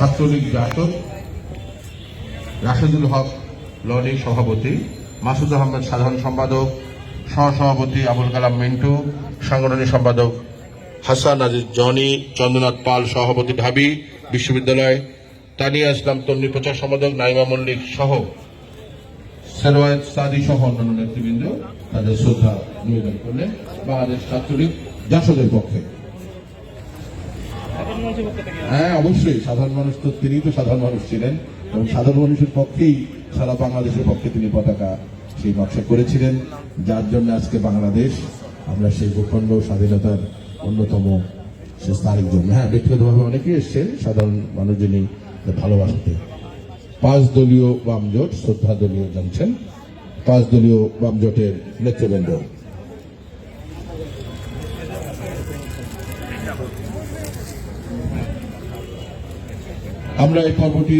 ছাত্রলীগ জাসদ রাশেদুল হক লরি সভাপতি, মাসুদ আহমেদ সাধারণ সম্পাদক, সহসভাপতি আবুল কালাম মিন্টু সাংগঠনিক সম্পাদক হাসান আজিজ জনি, চন্দ্রনাথ পাল সভাপতি ঢাবি, বিশ্ববিদ্যালয়, তানিয়া ইসলাম তন্নি প্রচার সম্পাদক নাইমা মল্লিক সহ সেরওয়ায়েদ সাদি সহ অন্যান্য নেতৃবৃন্দ তাদের শ্রদ্ধা নিবেদন করলেন বাংলাদেশ ছাত্রলীগ জাসদের পক্ষে। হ্যাঁ অবশ্যই। সাধারণ মানুষ তো তিনি তো সাধারণ মানুষ ছিলেন। এবং সাধারণ মানুষের পক্ষেই সারা বাংলাদেশের পক্ষে তিনি পতাকা সেই নকশা করেছিলেন। যার জন্য আজকে বাংলাদেশ, আমরা সেই ভূখণ্ড স্বাধীনতার অন্যতম সে তারিখ জন্য। হ্যাঁ ব্যক্তিগতভাবে অনেকেই এসছেন সাধারণ মানুষ যিনি ভালোবাসাতে পাঁচ দলীয় বামজোট শ্রদ্ধা দলীয় জানছেন। পাঁচ দলীয় বামজোটের নেতৃবৃন্দ। আমরা এই পর্বটি